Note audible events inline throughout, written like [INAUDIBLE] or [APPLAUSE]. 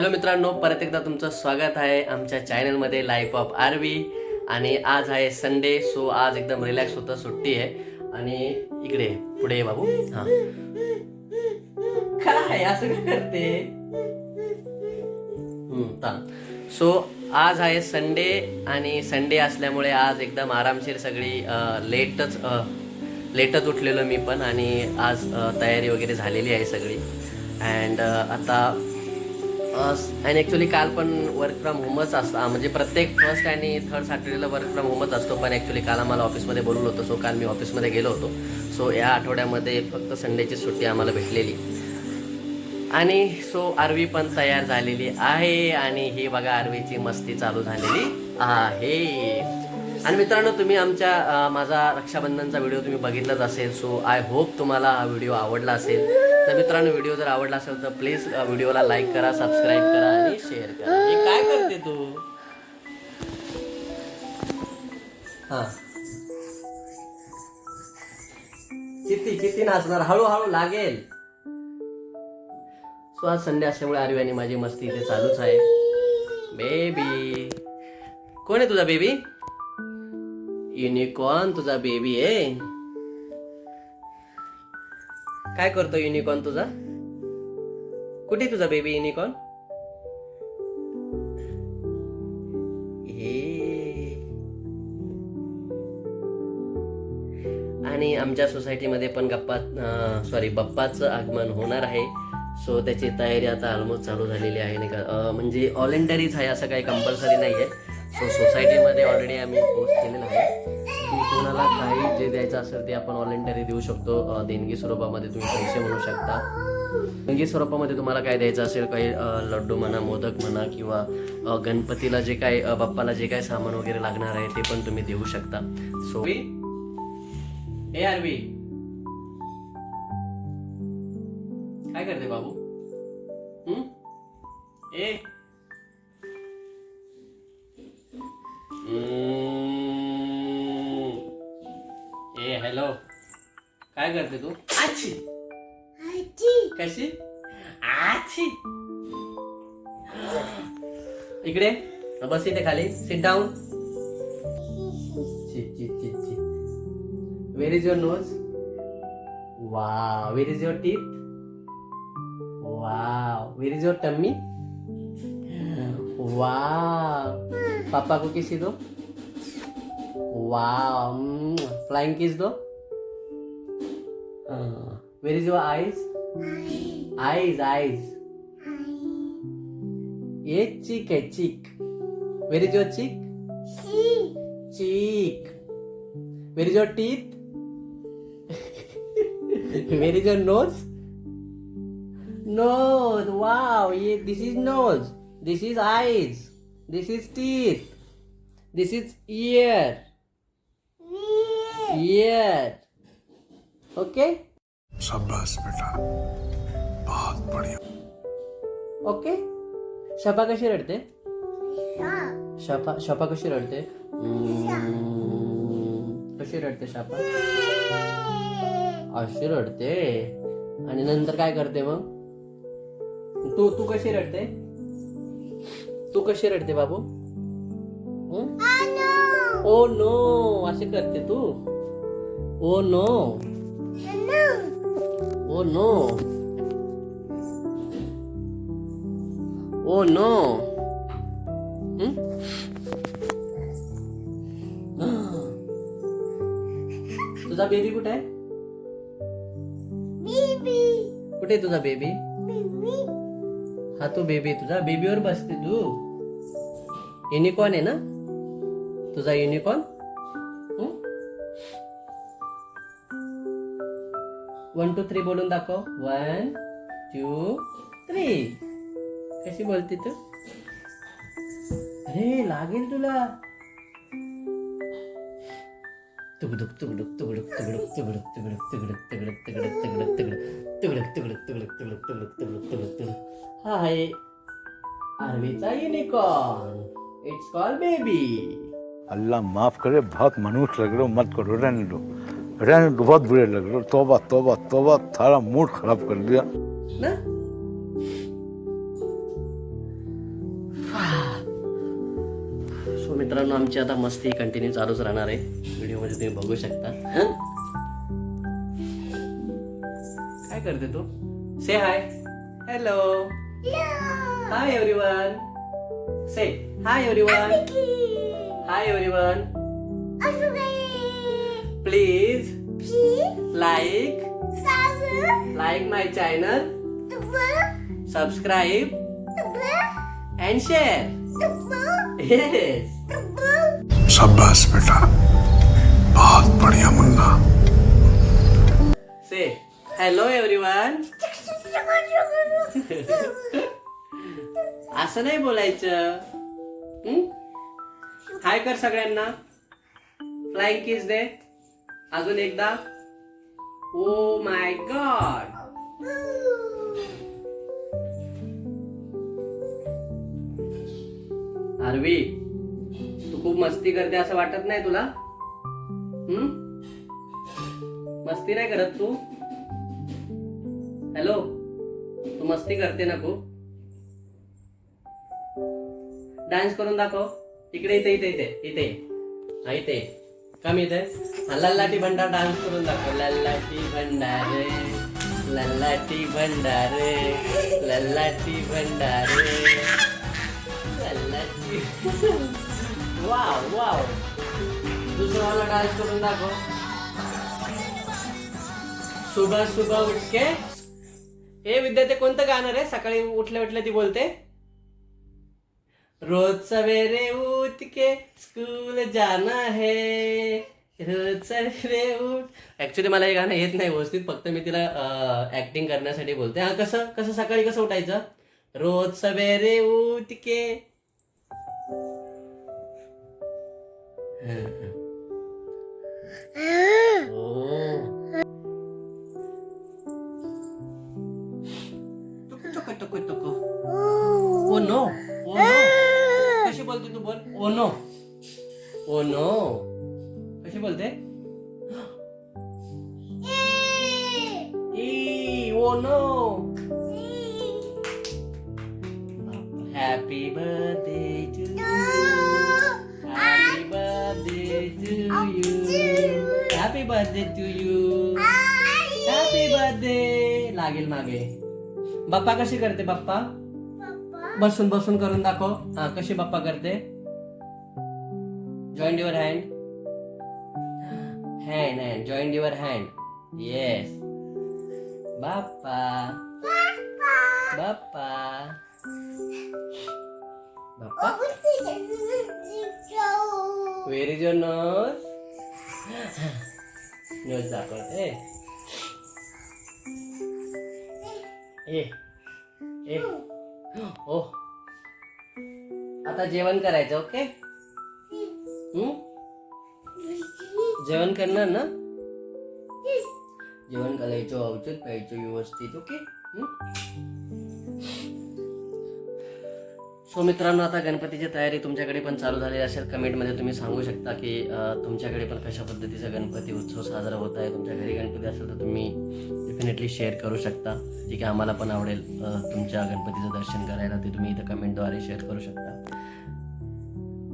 Hello मित्रांनो परत एकदा तुमचं स्वागत आहे आमच्या चॅनलमध्ये लाईफ ऑफ आरवी आणि आज आहे संडे सो आज एकदम रिलॅक्स होतं सुट्टी आहे. आणि इकडे पुढे ये बाबू. हा. काय असं करते? सो आज आहे संडे आणि संडे असल्यामुळे आज एकदम आरामशीर सगळी लेटच लेटच उठलेलो मी पण. आणि आज तयारी वगैरे झालेली आहे सगळी. अँड आता आणि ॲक्च्युली काल पण वर्क फ्रॉम होमच असतं. म्हणजे प्रत्येक फर्स्ट आणि थर्ड सॅटर्डेला वर्क फ्रॉम होमच असतो. पण ॲक्च्युली काल आम्हाला ऑफिसमध्ये बोलवलं होतं. सो काल मी ऑफिसमध्ये गेलो होतो. सो या आठवड्यामध्ये फक्त संडेची सुट्टी आम्हाला भेटलेली. आणि सो आरवी पण तयार झालेली आहे. आणि ही बघा आरवीची मस्ती चालू झालेली आहे. आणि मित्रांनो तुम्ही आमच्या माझा रक्षाबंधनचा व्हिडिओ तुम्ही बघितलाच असेल सो आय होप तुम्हाला हा व्हिडिओ आवडला असेल. तर मित्रांनो व्हिडिओ जर आवडला असेल तर प्लीज व्हिडिओला लाईक करा सबस्क्राईब करा आणि शेअर करा. हे काय करते तू? हा. किती किती नाचणार? हळूहळू लागेल. सो आज संडे असल्यामुळे आरवी आणि माझी मस्ती इथे चालूच आहे. बेबी कोण आहे तुझा बेबी युनिकॉर्न तुझा बेबी आहे काय करतो युनिकॉर्न तुझा? कुठे आहे तुझा बेबी युनिकॉर्न हे. आणि आमच्या सोसायटीमध्ये पण गप्पा सॉरी बाप्पाचं आगमन होणार आहे. सो त्याची तयारी आता ऑलमोस्ट चालू झालेली आहे नाही का? म्हणजे ऑलेंडरीच आहे असं काही कंपल्सरी नाही आहे सो सोसायटीमध्ये ऑलरेडी आम्ही पोस्ट केलेलं आहे. की कोणाला काही जे द्यायचं असेल ते आपण व्हॉलेंटरी देऊ शकतो. देणगी स्वरूपामध्ये तुम्ही पैसे म्हणू शकता. देणगी स्वरूपामध्ये तुम्हाला काय द्यायचं असेल काही लड्डू म्हणा मोदक म्हणा किंवा गणपतीला जे काय बाप्पाला जे काय सामान वगैरे लागणार आहे ते पण तुम्ही देऊ शकता. सो ए आरवी काय करते बाबू? ए ए हॅलो काय करते तू? आची कशी? आची इकडे. बस इथे खाली. Sit down where is your nose वा वेर इज युअर टीथ वा वेर इज युअर टम्मी वा पापा को किसी दो? Wow flying kiss though? Where is your eyes eyes eyes ये चीक है cheek where is your cheek cheek where is your teeth where is your nose nose wow ये this is nose this is eyes this is teeth this is ear ear okay शाबाश बेटा। बहुत बढ़िया। Okay शपा कशी रडते? शपा. शपा कशी रडते? कशी रडते शपा? अशी रडते. आणि नंतर काय करते मग? तू तू कशी रडते? तू कशी रडते बाबू? ओ नो असे करते तू? Oh no oh no oh no तुझा बेबी कुठे आहे? कुठे तुझा बेबी हा तो बेबी तुझा. बेबीवर बसते तू. युनिकॉर्न आहे ना? तुझा युनिकॉर्न वन टू थ्री बोलून दाखव. वन टू थ्री कशी बोलते तू? अरे लागेल तुला. तुगडुक तुगडुक तुगडुक तुगडुक तुगडुक तुगडुक तुगडुक तुगडुक तुगडुक तुगडुक तुगडुक तुगडुक तुगडुक तुगडुक तुगडुक तुगडुक तुगडुक तुगडुक हा आहे आर्वीचा unicorn it's call baby Allah माफ करे बहुत मनुष्य लग रहे हो मत करो रहने दो रहने दो बहुत बुरे लग रहे हो तोबा तोबा तोबा सारा मूड खराब कर दिया ना मित्रांनो आमची आता मस्ती कंटिन्यू चालूच राहणार आहे. व्हिडिओमध्ये तुम्ही बघू शकता. हं? काय करते तू? Say hi hello hi everyone say hi everyone hi everyone please like like my channel subscribe and share yes शाबाश बेटा। बहुत बढ़िया मुन्ना। से हॅलो एव्हरीवन [LAUGHS] असं नाही बोलायचं. हं? हाय कर सगळ्यांना. फ्लाइंग किस दे. अजून एकदा. ओ माय गॉड आरवी तू खूप मस्ती करते असं वाटत नाही तुला? हम्म? मस्ती नाही करत तू? हॅलो तू मस्ती करते ना खूप? डान्स करून दाखव. इकडे इथे इथे इथे इथे. हा इथे. कम इथे. लल्लाटी भंडार डान्स करून दाखव. लल्लाटी भंडारे लल्लाटी भंडारे लल्लाटी भंडारे. डान्स करून दाखव. सुबह सुबह उठ के हे विद्यार्थी कोणतं गाणं रे? सकाळी उठल्या उठल्या ती बोलते. रोज सवेरे उठ के स्कूल जाना है. रोज सवेरे उठ. ऍक्च्युली मला हे गाणं येत नाही व्यवस्थित फक्त मी तिला ऍक्टिंग करण्यासाठी बोलते. हा कसं कसं सकाळी कसं उठायचं? रोज सवेरे उठ के ओ टुकु टुकु टुकु टुकु ओ नो ओ नो कशी बोलते तू बोल ओ birthday to you happy birthday लागेल मागे. बाप्पा कशी करते बाप्पा? बसून बसून करून दाखव. हा कशी बाप्पा करते? Joint your hand hand hand joint your hand yes Bappa. Bappa. Bappa. Where is your nose दिवस दाखवते ए ए ओ आता जेवण करायचं ओके जेवण करणार ना? जेवण करायचं औषध प्यायचं व्यवस्थित ओके सो मित्रांनो आता गणपतीची तयारी तुमच्याकडे पण चालू झाली असेल. कमेंटमध्ये तुम्ही सांगू शकता की तुमच्याकडे पण कशा पद्धतीचा गणपती उत्सव साजरा होत आहे. तुमच्या घरी गणपती असेल तर तुम्ही डेफिनेटली शेअर करू शकता. जे की आम्हाला पण आवडेल तुमच्या गणपतीचं दर्शन करायला ते तुम्ही इथं कमेंटद्वारे शेअर करू शकता.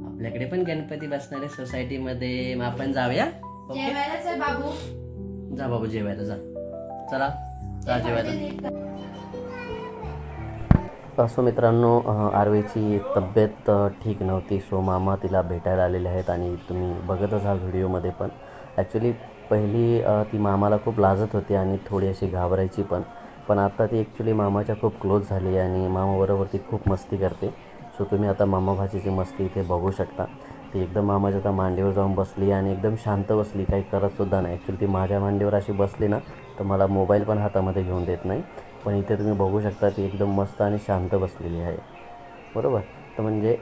आपल्याकडे पण गणपती बसणारे सोसायटीमध्ये मग आपण जाऊया? ओके जेवायलाच आहे बाबू. जा बाबू जेवायला जा. चला. जा जेवायला असो मित्रांनो आरवीची तब्येत ठीक नव्हती सो मामा तिला भेटायला आलेले आहेत आणि तुम्ही बघतच हा व्हिडिओमध्ये पण. ॲक्च्युली पहिली ती मामाला खूप लाजत होती आणि थोडी अशी घाबरायची पण. पण आता ती ॲक्च्युली मामाच्या खूप क्लोज झाली आहे आणि मामाबरोबर ती खूप मस्ती करते. सो तुम्ही आता मामा भाचीची मस्ती इथे बघू शकता. ती एकदम मामाच्या आता मांडीवर जाऊन बसली आणि एकदम शांत बसली. काही करतसुद्धा नाही. ॲक्च्युली ती माझ्या मांडीवर अशी बसली ना तर मला मोबाईल पण हातामध्ये घेऊन देत नाही. पण इथे तुम्ही बघू शकता ती एकदम मस्त आणि शांत बसलेली आहे. बरोबर? तर म्हणजे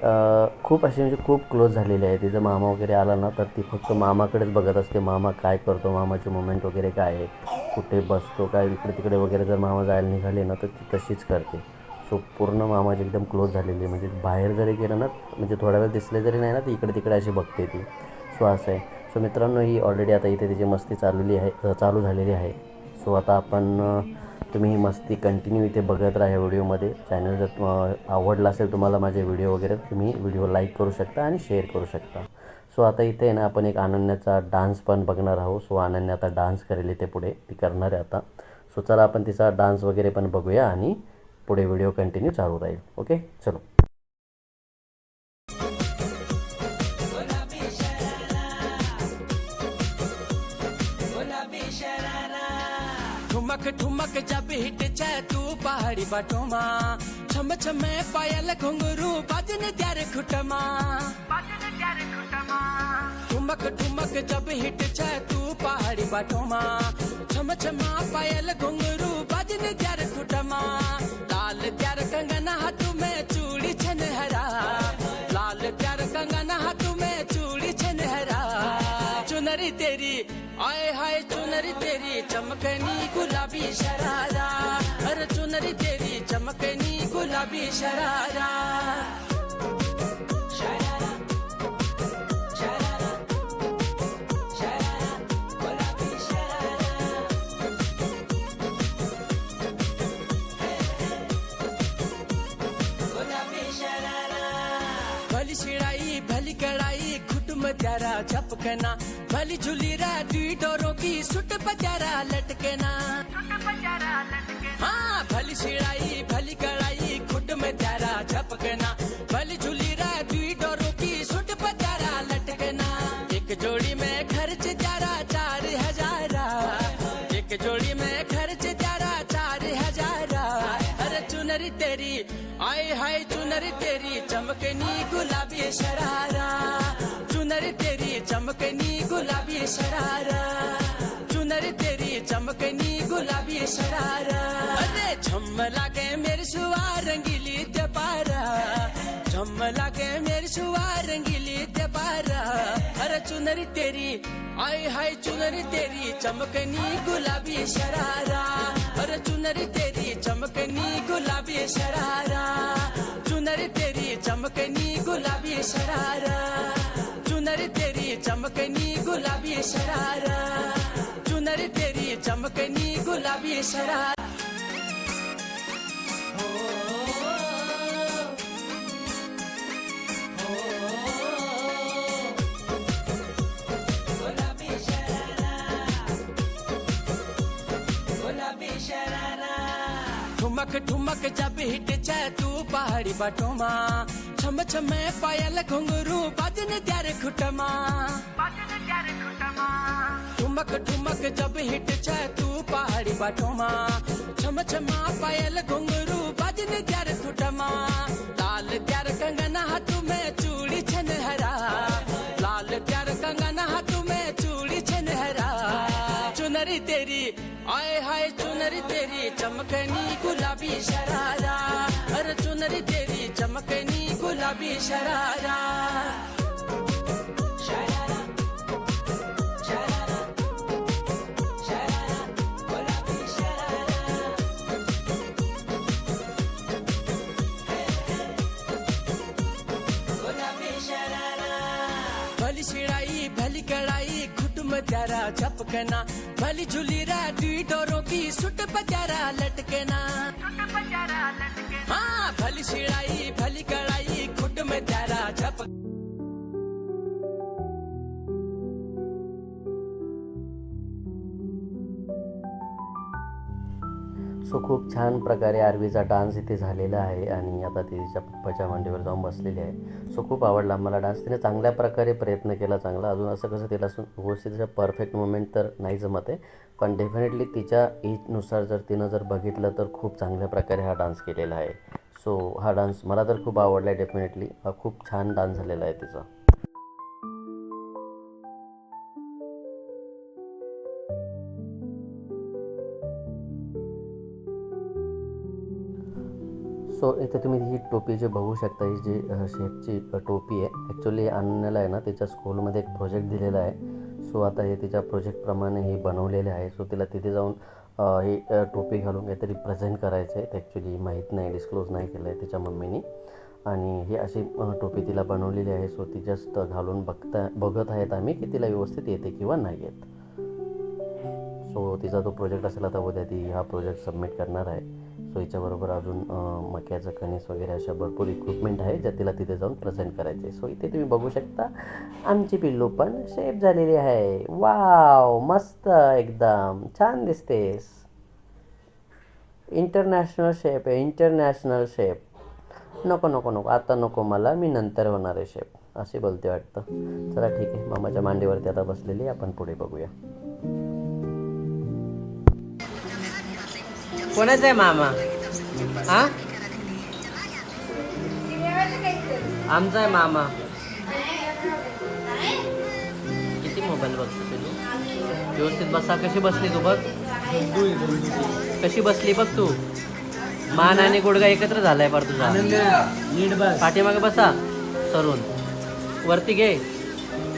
खूप अशी म्हणजे खूप क्लोज झालेली आहे. तिचा मामा वगैरे आला ना तर ती फक्त मामाकडेच बघत असते मामा काय करतो मामाचे मुमेंट वगैरे काय आहे कुठे बसतो काय इकडे तिकडे वगैरे जर मामा जायला निघाले ना तर ती तशीच करते. सो पूर्ण मामाची एकदम क्लोज झालेली आहे. म्हणजे बाहेर जरी गेलं ना म्हणजे थोडा वेळ दिसले जरी नाही ना ती इकडे तिकडे अशी बघते ती. सो असं आहे. सो मित्रांनो ही ऑलरेडी आता इथे तिची मस्ती चाललेली आहे चालू झालेली आहे. सो आता आपण तुम्ही ही मस्ती कंटिन्यू इथे बघत राहा व्हिडिओमध्ये. चॅनल जर आवडला असेल तुम्हाला माझे व्हिडिओ वगैरे तुम्ही व्हिडिओ लाईक करू शकता आणि शेअर करू शकता. सो आता इथे आहे ना आपण एक अनन्याचा डान्स पण बघणार आहोत. सो अनन्या आता डान्स करेल इथे पुढे. ती करणार आहे आता. सो चला आपण तिचा डान्स वगैरे पण बघूया आणि पुढे व्हिडिओ कंटिन्यू चालू राहील. ओके चलो. ठुमक जब हिट चाय तू पहाड़ी बाटोमा। छम छमे पायल घुंगरू बाजन त्यार खुटमा। ठुमक ठुमक जब हिट चाय तू पहाड़ी बाटोमा। छम छमा पायल घुंगरू बाजन त्यार खुटमा। लाल त्यार कंगन हाथ में चूड़ी छन हरा लाल त्यार कंगन हाथ में चूड़ी छन हरा चुनरी तेरी आए हाय चुनरी तेरी चमकनी गुलाबी शरारा अरे चुनरी तेरी चमकनी गुलाबी शरारा त्यारा झपकना, भली झुली रा दुई डोरों की सुट पचारा लटकना। हाँ भली शिड़ाई भली कड़ाई खुट में त्यारा झपकना, भली झुली रा दुई डोरों की सुट पचारा लटकना। एक जोड़ी में खर्च त्यारा चार हजारा, एक जोड़ी में खर्च त्यारा चार हजारा। अरे चुनरी तेरी, आए हाय चुनरी तेरी, चमकनी गुलाबी शरारा। चमकनी गुलाबी शरारा. चुनरी तेरी चमकनी गुलाबी शरारा. अरे झम लागे मेरे सुवा रंगीली ते पारा झम लागे मेरे सुवा रंगीली ते पारा अरे चुनरी तेरी आई हाय चुनरी तेरी चमकनी गुलाबी शरारा. अरे चुनरी तेरी चमकनी गुलाबी शरारा. चुनरी तेरी चमकनी गुलाबी शरारा. चमकनी गुलाबी शरारा चुनरी तेरी चमकनी गुलाबी शरारा। ठुमक ठुमक जब हिट जाए तू पहाड़ी बाटोमा। छम छमे पायल घुंगरू बजन त्यार खुटमा। ठुमक ठुमक जब हिट जाए तू पहाड़ी बटोमा। छम छमा पायल घुंगरू बजन त्यार खुटमा। गुलाबी शरारा अर चुनरी तेरी चमकनी गुलाबी शरारा। भली शिड़ाई भली कड़ाई खुटम त्यारा झपकना। भली झुली रा दुई डोरों की सुट पचारा लटकना। हाँ खूप छान प्रकारे आरवीचा डान्स इथे झालेला आहे आणि आता ती तिच्या पप्पाच्या मांडीवर जाऊन बसलेली आहे. सो खूप आवडला मला डान्स. तिने चांगल्या प्रकारे प्रयत्न केला चांगला. अजून असं कसं तिला असं व्यवस्थित परफेक्ट मुवमेंट तर नाही जमत आहे. पण डेफिनेटली तिच्या एजनुसार जर तिनं जर बघितलं तर खूप चांगल्या प्रकारे हा डान्स केलेला आहे. सो हा डान्स मला तर खूप आवडला आहे डेफिनेटली. हा खूप छान डान्स झालेला आहे तिचा. सो इथे तुम्ही ही टोपी जे बघू शकता ही जी शेपची टोपी आहे. ॲक्च्युली आणण्याला आहे ना तिच्या स्कूलमध्ये एक प्रोजेक्ट दिलेला आहे. सो आता हे तिच्या प्रोजेक्टप्रमाणे ही बनवलेले आहे. सो तिला तिथे जाऊन ही टोपी घालून काहीतरी प्रेझेंट करायचं आहे. ॲक्च्युली माहीत नाही डिस्क्लोज नाही केलं आहे तिच्या मम्मीनी. आणि ही अशी टोपी तिला बनवलेली आहे. सो ती जस्ट घालून बघता बघत आहेत आम्ही की तिला व्यवस्थित येते किंवा नाही येत. सो तिचा तो प्रोजेक्ट असेल आता उद्या ती हा प्रोजेक्ट सबमिट करणार आहे. सो याच्याबरोबर अजून मक्याचं कणीस वगैरे अशा भरपूर इक्विपमेंट आहे ज्या तिला तिथे जाऊन प्रेझेंट करायचे. सो इथे तुम्ही बघू शकता आमची पिल्लू पण शेप झालेली आहे. वाव मस्त एकदम. छान दिसतेस इंटरनॅशनल शेप आहे. इंटरनॅशनल शेप नको नको नको. आता नको मला. मी नंतर होणार आहे शेप असे बोलते वाटतं. चला ठीक आहे. मामाच्या मांडीवरती आता बसलेली आपण पुढे बघूया. कोणाचा आहे मामा? हा? आमचा आहे मामा. किती मोबाईल बघतो तुझी? व्यवस्थित बसा. कशी बसली तू बघ? कशी बसली बघ तू? मान आणि गुडगा एकत्र झालाय पार तुझा. पाठीमागे बसा सरून. वरती घे.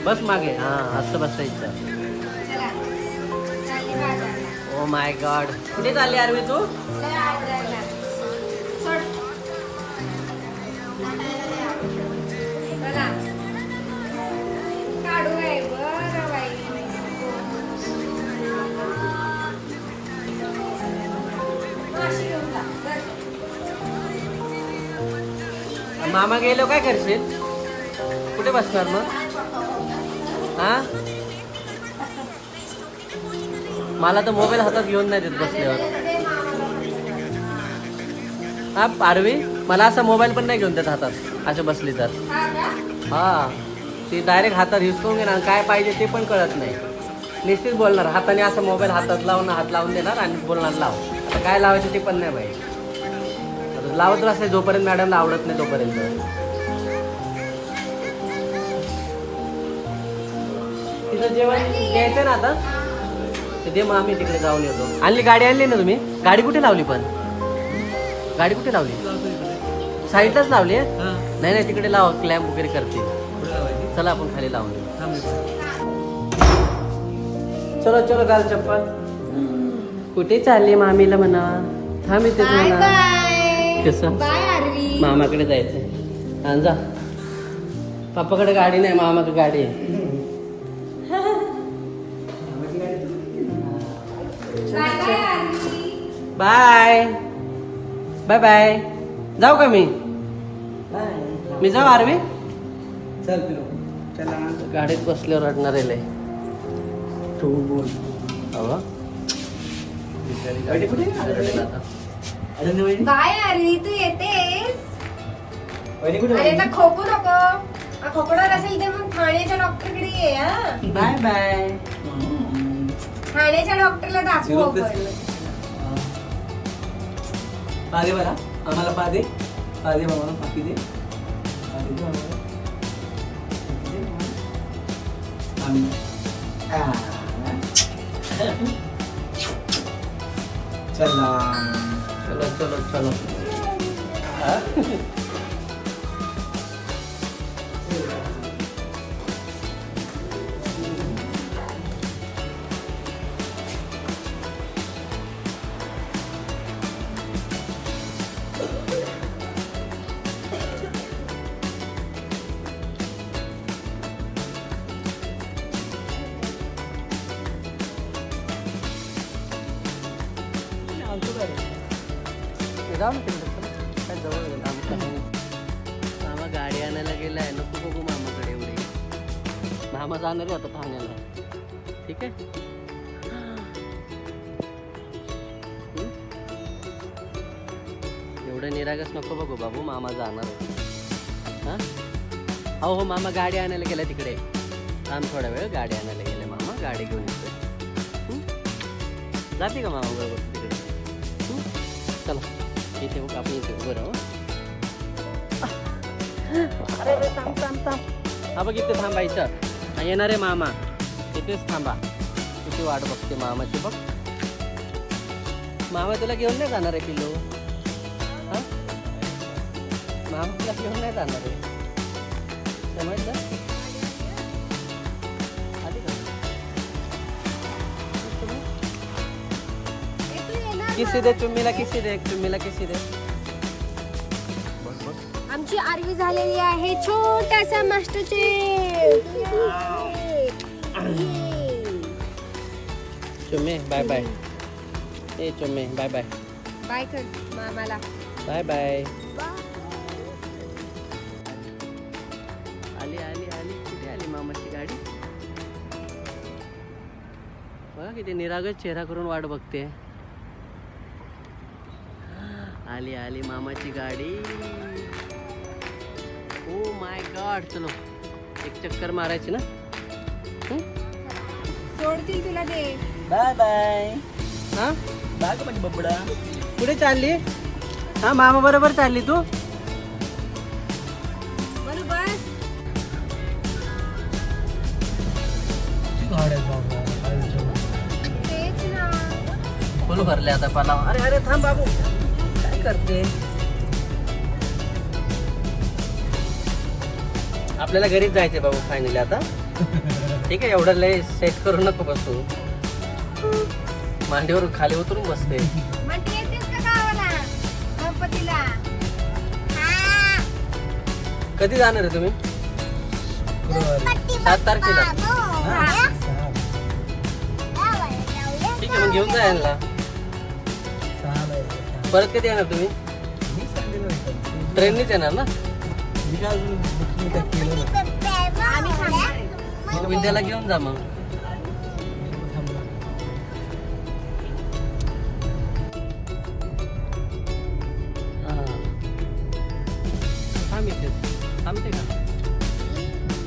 बस मागे. हा असं बसायचं. Oh माय गॉड कुठे चालली आरवी तू? मामा गेलो काय करशील? कुठे बसणार मग? हा? मला तर मोबाईल हातात घेऊन नाही देत बसल्यावर. हा पारवी मला असा मोबाईल पण नाही घेऊन देत हातात. असे बसली तर. हा ती डायरेक्ट हातात हिसकून घेणार. काय पाहिजे ते पण कळत नाही. निश्चित बोलणार. हाताने असं मोबाईल हातात लावून हात लावून देणार आणि बोलणार लाव. आता काय लावायचं ते पण नाही पाहिजे आता लावत असते जोपर्यंत मॅडमला आवडत नाही तोपर्यंत. तिचं जेवण घ्यायचं ना आता? ते दे मग आम्ही तिकडे जाऊन येतो. आणली गाडी आणली ना तुम्ही? गाडी कुठे लावली पण? गाडी कुठे लावली? साईडलाच लावली आहे? नाही नाही तिकडे लाव क्लॅम्प वगैरे करतील चला आपण खाली लावून देऊ. चलो चलो घाल चप्पल. कुठे चालली मामीला म्हणा? थांब बाय म्हणा बाय कसं? Bye RV. मामाकडे जायचंय. हा जा. पप्पाकडे गाडी नाही मामाकडे गाडी आहे. बाय बाय बाय जाऊ का मी? मी जाऊ आरवी? चल चला. गाडीत बसल्यावर रडणार आहे लय. तू बोल. बाय आरवी तू येतेस? खोकू नको. खोकणार असेल तर मग ठाण्याच्या डॉक्टरकडे ये हा. Bye bye. ठाण्याच्या डॉक्टरला दाखवू पादे बरा आम्हाला पादे. पादे मामाला पापी दे. पापी दे आम्हाला. आम्ही. चला. चलो चलो चलो. मामा जाणार आहे आता ठाण्याला. ठीक आहे? एवढं निरागस नको बघू बाबू मामा जाणार. हा? हो हो मामा गाडी आणायला गेला तिकडे. थांब थोडा वेळ गाडी आणायला गेले मामा गाडी घेऊन हम्म? जाते का मामा बरोबर तिकडे? चला इथे बघ आपण इथे उभं राहू अरे थांब थांब थांब. हा बघ इथे थांबायचं येणार आहे मामा इथेच थांबा. किती वाट बघते मामाची बघ. मामा तुला घेऊन नाही जाणार आहे पिल्लू? हा? मामा तुला घेऊन नाही जाणार आहे. समजलं? आली का? तुम्ही? किसी दे चुम्मीला किसी दे चुम्मीला किसी दे. आमची आरवी झालेली आहे छोटासा मास्टर चुम्मे बाय बाय ए चुम्मे बाय बाय बाय कर मामाला. बाय बाय आली आली आली. कुठे आली मामाची गाडी? बघा किती निरागस चेहरा करून वाट बघते. आली आली मामाची गाडी. ओ माय गॉड चलो. एक चक्कर मारायची ना? हं? सोडतील तुला ते. Bye bye. हा? बाय का माझी बबडा. कुठे चालली? हा मामा बरोबर चालली तू? फुल भरले आता पालाव अरे अरे थांब बाबू. काय करते आपल्याला घरीच जायचंय बाबू फायनली आता. ठीक आहे एवढं लय सेट करू नको बसू. मांडीवर खाली उतरून बसते. हा. कधी जाणार आहे तुम्ही? सात तारखेला. हा. ठीक आहे मग घेऊन जा यांना. परत कधी येणार तुम्ही? ट्रेननीच येणार ना? थांबणार आहे. मग विद्याला घेऊन जा मग. थांबते का?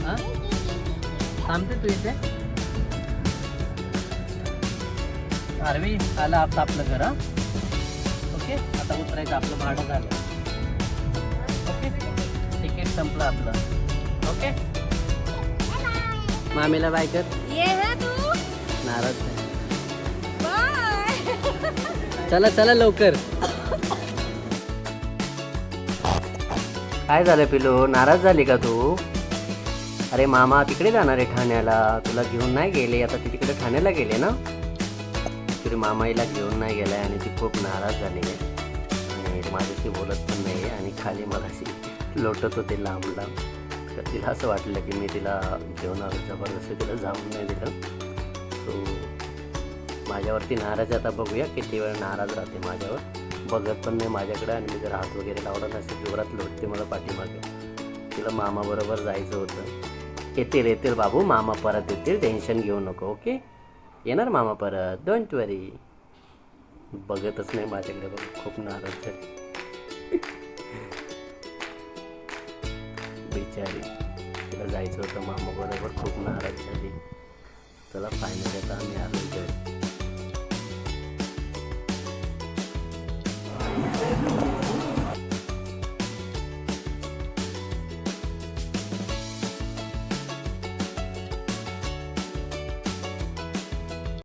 हा? थांबते तू इथे? आरवी आलं आता आपलं घर ओके? आता उतरायचं आपलं भाडं झालं. ओके? तिकीट संपलं आपलं. ओके मामीला बाय कर. ये हा तू? नाराज चला चला लवकर. काय झालं पिलो नाराज झाली का तू? अरे मामा तिकडे जाणार आहे ठाण्याला. तुला घेऊन नाही गेले. आता ती तिकडे ठाण्याला गेले ना? तुझी मामाईला घेऊन नाही गेलाय आणि ती खूप नाराज झाली आहे. आणि माझ्याशी बोलत पण नाही आणि खाली मगाशी लोटत होते लांब लांब तर तिला असं वाटलं की मी तिला जेवणावर आलो जबरदस्ती तिला जाऊन नाही दिलं सो माझ्यावरती नाराज आता बघूया किती वेळ नाराज राहते माझ्यावर. बघत पण नाही माझ्याकडे आणि मी जर हात वगैरे लावला नसेल जोरात लोटते मला पाठीमागे. तिला मामाबरोबर जायचं होतं. येतील येतील बाबू मामा परत येतील टेन्शन घेऊ नको ओके? येणार मामा परत डोंट वरी. बघतच नाही माझ्याकडे बघ खूप नाराज झाली आधी तिला जायचं होतं मामाबरोबर खूप नाराज झाली त्याला फायनल आता आम्ही आलो घरी